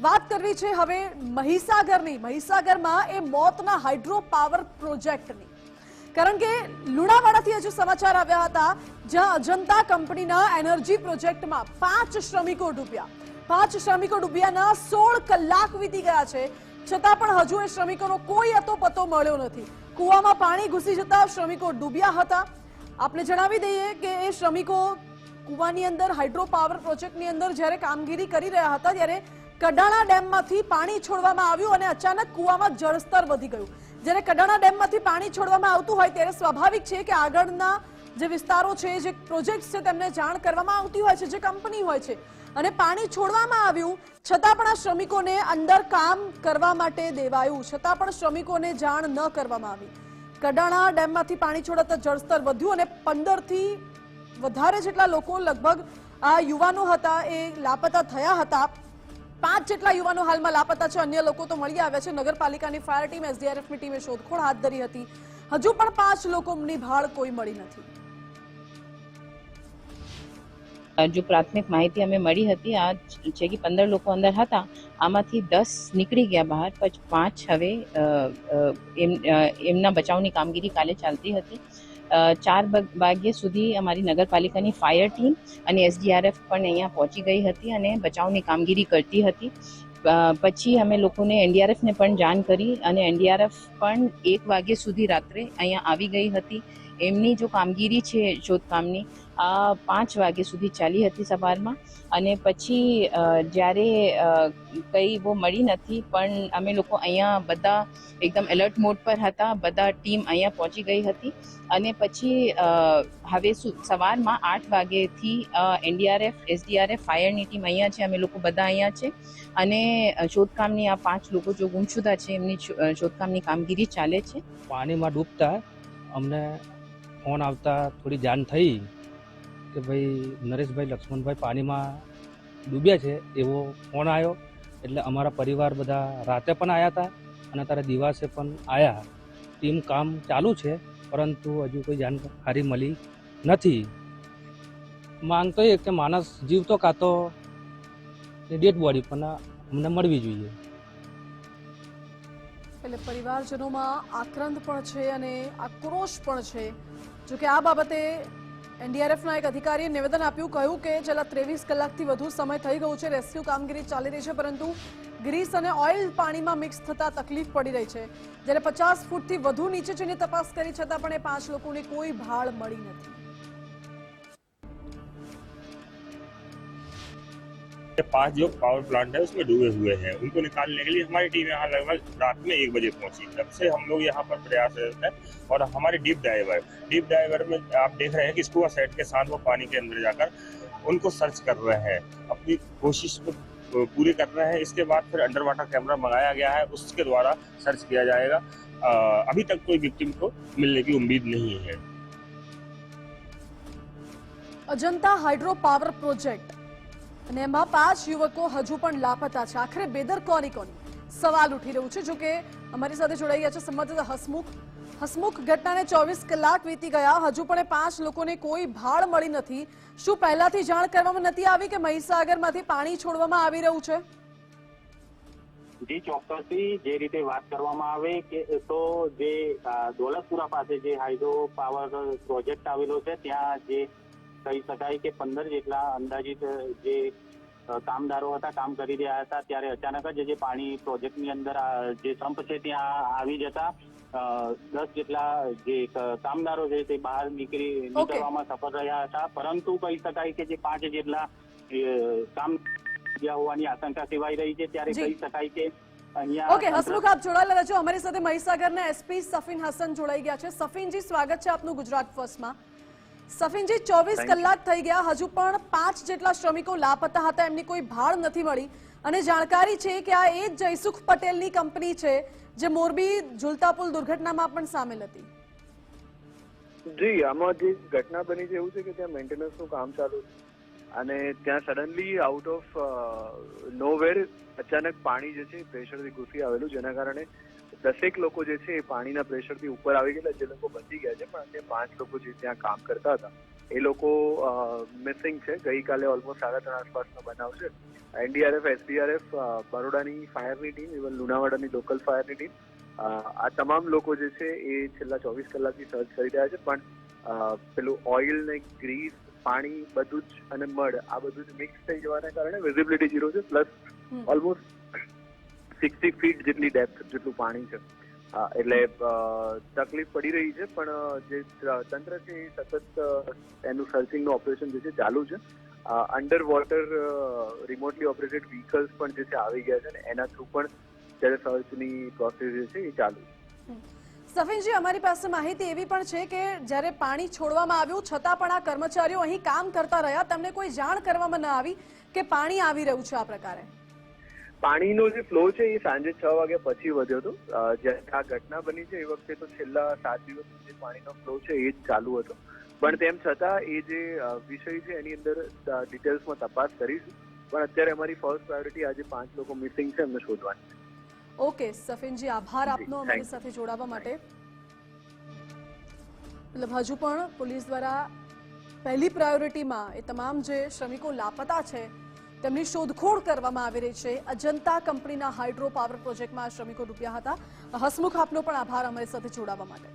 વાત કરવી છે હવે મહીસાગરની. મહીસાગરમાં એ મોતના હાઇડ્રો પાવર પ્રોજેક્ટની કારણ કે લુણાવાડાથી હજુ સમાચાર આવ્યા હતા, જ્યાં અજંતા કંપનીના એનર્જી પ્રોજેક્ટમાં પાંચ શ્રમિકો ડૂબ્યા. પાંચ શ્રમિકો ડૂબ્યાના સોળ કલાક વીતી ગયા છે. છતાં પણ હજુ એ શ્રમિકોનો કોઈ અતો પતો મળ્યો નથી. કૂવામાં પાણી ઘૂસી જતા શ્રમિકો ડૂબ્યા હતા. આપને જણાવી દઈએ કે એ શ્રમિકો કૂવાની અંદર હાઇડ્રો પાવર પ્રોજેક્ટની અંદર જ્યારે કામગીરી કરી રહ્યા હતા, ત્યારે કડાણા ડેમમાંથી પાણી છોડવામાં આવ્યું અને અચાનક કૂવામાં જળસ્તર વધી ગયું. જ્યારે કડાણા ડેમમાંથી પાણી છોડવામાં આવતું હોય ત્યારે સ્વાભાવિક છે કે આગળના જે વિસ્તારો છે, જે પ્રોજેક્ટ છે તેમને જાણ કરવામાં આવતી હોય છે, જે કંપની હોય છે. અને પાણી છોડવામાં આવ્યું, છતાં પણ આ શ્રમિકોને અંદર કામ કરવા માટે દેવાયું. છતાં પણ શ્રમિકોને જાણ ન કરવામાં આવી. કડાણા ડેમમાંથી પાણી છોડાતા જળસ્તર વધ્યું અને પંદરથી વધારે જેટલા લોકો લગભગ આ યુવાનો હતા એ લાપતા થયા હતા. પાંચ જેટલા યુવાનો હાલમાં લાપતા છે. અન્ય લોકો તો મળી આવ્યા છે. નગરપાલિકાની ફાયર ટીમ, એસડીઆરએફની ટીમે શોધખોળ હાથ ધરી હતી. હજુ પણ પાંચ લોકોની ભાળ કોઈ મળી નથી. જો પ્રાથમિક માહિતી અમે મળી હતી, આ છે કે પંદર લોકો અંદર હતા, આમાંથી દસ નીકળી ગયા બહાર, પછી પાંચ હવે એમના બચાવની કામગીરી કાલે ચાલતી હતી. ચાર વાગ્યે સુધી અમારી નગરપાલિકાની ફાયર ટીમ અને એસડીઆરએફ પણ અહીંયા પહોંચી ગઈ હતી અને બચાવની કામગીરી કરતી હતી. પછી અમે લોકોને એનડીઆરએફને પણ જાણ કરી અને એનડીઆરએફ પણ એક વાગ્યા સુધી રાત્રે અહીંયા આવી ગઈ હતી. એમની જો કામગીરી છે શોધકામની આ પાંચ વાગ્યા સુધી ચાલી હતી સવારમાં અને પછી જ્યારે કંઈ બહુ મળી નથી પણ અમે લોકો અહીંયા બધા એકદમ એલર્ટ મોડ પર હતા. બધા ટીમ અહીંયા પહોંચી ગઈ હતી. અને પછી હવે સવારમાં આઠ વાગ્યેથી એનડીઆરએફ એસડીઆરએફ ફાયરની ટીમ અહીંયા છે. અમે લોકો બધા અહીંયા છે. અને શોધકામની આ પાંચ લોકો જો ગુમશુદા છે, એમની શોધકામની કામગીરી ચાલે છે. પાણીમાં ડૂબતા અમને ફોન આવતા થોડી જાણ થઈ કે ભાઈ, નરેશભાઈ, લક્ષ્મણભાઈ પાણીમાં ડૂબ્યા છે એવો ફોન આવ્યો. એટલે અમારા પરિવાર બધા રાતે પણ આવ્યા હતા. અને અત્યારે દિવસે પણ આવ્યા ટીમ કામ ચાલુ છે, પરંતુ હજુ કોઈ જાણકારી મળી નથી. માંગ તો એ કે માણસ જીવતો કાં તો ડેડ બોડી પણ અમને મળવી જોઈએ. એટલે પરિવારજનોમાં આક્રંદ પણ છે અને આક્રોશ પણ છે. જો કે આ બાબતે એનડીઆરએફના એક અધિકારીએ નિવેદન આપ્યું, કહ્યું કે છેલ્લા ત્રેવીસ કલાકથી વધુ સમય થઈ ગયું છે, રેસ્ક્યુ કામગીરી ચાલી રહી છે, પરંતુ ગ્રીસ અને ઓઇલ પાણીમાં મિક્સ થતા તકલીફ પડી રહી છે જ્યારે પચાસ ફૂટથી વધુ નીચે જઈને તપાસ કરી છતાં પણ એ પાંચ લોકોની કોઈ ભાળ મળી નથી ये पांच जो पावर प्लांट है उसमें डूबे हुए हैं उनको निकालने के लिए हमारी टीम यहाँ लगभग रात में एक बजे पहुंची तब से हम लोग यहाँ पर प्रयासरत है और हमारे डीप डाइवर डीप डाइवर में आप देख रहे हैं कि स्कूबा सेट के साथ वो पानी के अंदर जाकर उनको सर्च कर रहे हैं अपनी कोशिश को पूरी कर रहे हैं इसके बाद फिर अंडर वाटर कैमरा मंगाया गया है उसके द्वारा सर्च किया जाएगा अ, अभी तक कोई विक्टिम को मिलने की उम्मीद नहीं है અજંતા હાઇડ્રો પાવર પ્રોજેક્ટ અને એમાં પાંચ યુવકો હજુ પણ લાપતા છે આખરે બેદર કોની કોની સવાલ ઉઠી રહ્યું છે જો કે અમારી સાથે જોડાઈ ગયા છે સંવાદદાતા હસમુખ હસમુખ ઘટનાને ચોવીસ કલાક વીતી ગયા. હજુ પણ પાંચ લોકોને કોઈ ભાળ મળી નથી. શું પહેલાથી જાણ કરવામાં નથી આવી કે મહીસાગરમાંથી પાણી છોડવામાં આવી રહ્યું છે? જી, ચોક્કસથી જે રીતે વાત કરવામાં આવે કે તો જે દોલતપુરા પાસે જે હાઇડ્રો પાવર પ્રોજેક્ટ આવેલો છે, ત્યાં જે કહી શકાય કે પંદર જેટલા અંદાજિત જે કામદારો હતા કામ કરી રહ્યા હતા ત્યારે અચાનક જ જે પાણી પ્રોજેક્ટની અંદર જે સંપ છે ત્યાં આવી જતા દસ જેટલા જે કામદારો છે તે બહાર નીકળી નીકળવામાં સફળ રહ્યા હતા. પરંતુ કહી શકાય કે જે પાંચ જેટલા કામ હોવાની આશંકા સેવાઈ રહી છે ત્યારે કહી શકાય કે અહીંયા ઓકે હસમુખ આપ જોડાયેલા રહેજો. અમારી સાથે મહીસાગરના એસપી સફીન હસન જોડાઈ ગયા છે. સફીનજી સ્વાગત છે આપનું ગુજરાત ફર્સ્ટમાં. સફીનજી ચોવીસ કલાક થઈ ગયા. હજુ પણ પાંચ જેટલા શ્રમિકો લાપતા હતા એમની કોઈ ભાળ નથી મળી. અને જાણકારી છે કે આ એ જ જયસુખ પટેલની કંપની છે જે મોરબી ઝુલતા પુલ દુર્ઘટનામાં પણ સામેલ હતી. જી આમાં જે ઘટના બની છે એવું છે કે ત્યાં મેન્ટેનન્સનું કામ ચાલુ અને ત્યાં સડનલી આઉટ ઓફ નોવેર અચાનક પાણી જે છે પ્રેશરથી ઘૂસી આવેલું જેના કારણે દસેક લોકો જે છે એ પાણીના પ્રેશરથી ઉપર આવી ગયેલા જે લોકો બચી ગયા છે પણ અન્ય પાંચ લોકો જે ત્યાં કામ કરતા હતા એ લોકો મિસિંગ છે. ગઈકાલે ઓલમોસ્ટ સાડા ત્રણ આસપાસનો બનાવ છે. એનડીઆરએફ એસડીઆરએફ બરોડાની ફાયરની ટીમ ઇવન લુણાવાડાની લોકલ ફાયરની ટીમ આ તમામ લોકો જે છે એ છેલ્લા ચોવીસ કલાકથી સર્ચ કરી રહ્યા છે. પણ પેલું ઓઇલ ને ગ્રીસ પાણી બધું જ અને મડ આ બધું જ મિક્સ થઈ જવાના કારણે વિઝિબિલિટી ઝીરો છે. પ્લસ ઓલમોસ્ટ સિક્સટી ફીટ જેટલી ડેપ્થ જેટલું પાણી છે. એટલે તકલીફ પડી રહી છે, પણ જે તંત્ર છે એ સતત એનું સર્ચિંગનું ઓપરેશન જે છે ચાલુ છે. Underwater remotely operated vehicles પણ જે છે આવી ગયા છે ને એના થ્રુ પણ જ્યારે સર્ચની પ્રોસેસ જે છે એ ચાલુ છે. સફીનજી અમારી પાસે માહિતી એવી પણ છે કે જ્યારે પાણી છોડવામાં આવ્યું, છતાં પણ આ કર્મચારીઓ અહીં કામ કરતા રહ્યા, તમને કોઈ જાણ કરવામાં ન આવી કે પાણી આવી રહ્યું છે આ પ્રકારે? પાણીનો જે ફ્લો છે એ સાંજે છ વાગ્યા પછી વધ્યો હતો. જ્યારે આ ઘટના બની છે એ વખતે તો છેલ્લા સાત દિવસ જે પાણીનો ફ્લો છે એ જ ચાલુ હતો. પણ તેમ છતાં એ જે વિષય છે એની અંદર ડિટેલ્સમાં તપાસ કરીશું. પણ અત્યારે અમારી ફર્સ્ટ પ્રાયોરિટી આજે પાંચ લોકો મિસિંગ છે એમને શોધવાની ઓકે સફીનજી આભાર આપનો અમારી સાથે જોડાવા માટે. મતલબ હજુ પણ પોલીસ દ્વારા પહેલી પ્રાયોરિટીમાં એ તમામ જે શ્રમિકો લાપતા છે તેમની શોધખોળ કરવામાં આવી રહી છે. અજંતા કંપનીના હાઇડ્રો પાવર પ્રોજેક્ટમાં શ્રમિકો ડૂબ્યા હતા. હસમુખ આપનો પણ આભાર અમારી સાથે જોડાવા માટે.